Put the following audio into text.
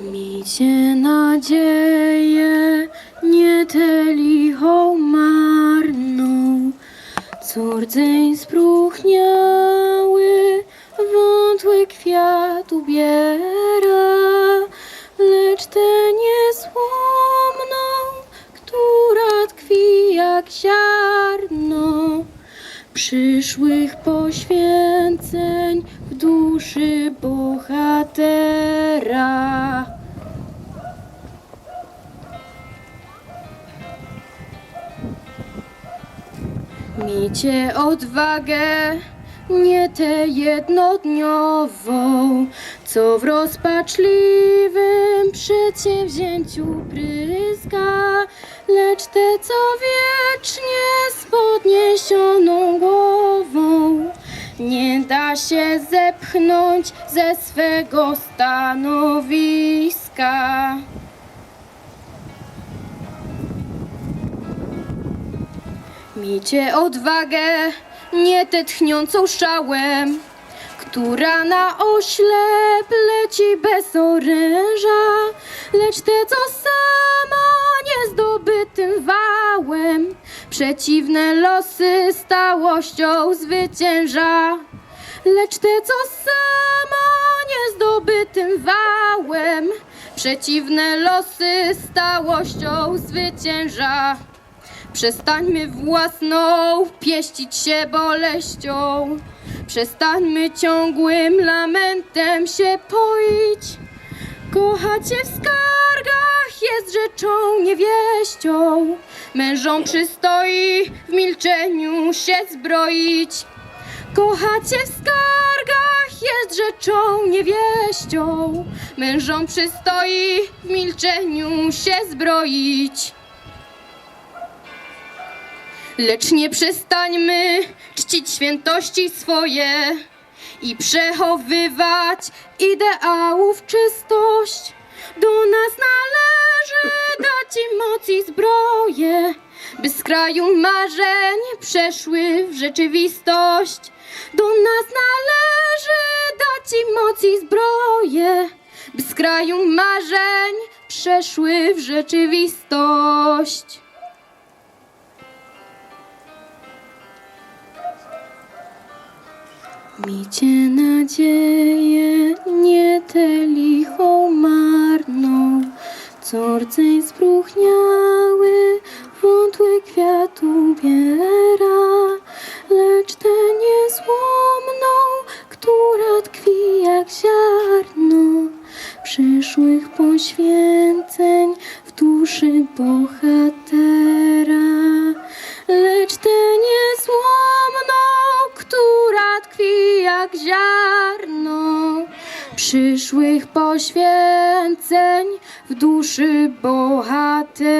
Miejcie nadzieję, nie tę lichą marną, co rdzeń przyszłych poświęceń w duszy bohatera. Miejcie odwagę, nie tę jednodniową, co w rozpaczliwym przedsięwzięciu pryska, lecz tę, co wiecznie z podniesioną głową nie da się zepchnąć ze swego stanowiska. Miejcie odwagę, nie tę tchniącą szałem, która na oślep leci bez oręża, lecz tę, co sama niezdobytym wałem, przeciwne losy stałością zwycięża. Lecz tę, co sama niezdobytym wałem, przeciwne losy stałością zwycięża. Przestańmy własną pieścić się boleścią. Przestańmy ciągłym lamentem się poić. Kochacie w skargach jest rzeczą niewieścią. Mężom przystoi w milczeniu się zbroić. Kochacie w skargach jest rzeczą niewieścią. Mężom przystoi w milczeniu się zbroić. Lecz nie przestańmy czcić świętości swoje i przechowywać ideałów czystość. Do nas należy dać im moc i zbroję, by z kraju marzeń przeszły w rzeczywistość. Do nas należy dać im moc i zbroję, by z kraju marzeń przeszły w rzeczywistość. Miejcie nadzieję, nie tę lichą marną, co rdzeń spróchniały, wątły kwiat ubiera, lecz tę niezłomną, która tkwi jak ziarno. Przyszłych poświęceń w duszy bohatera. Jak ziarno przyszłych poświęceń w duszy bohatera.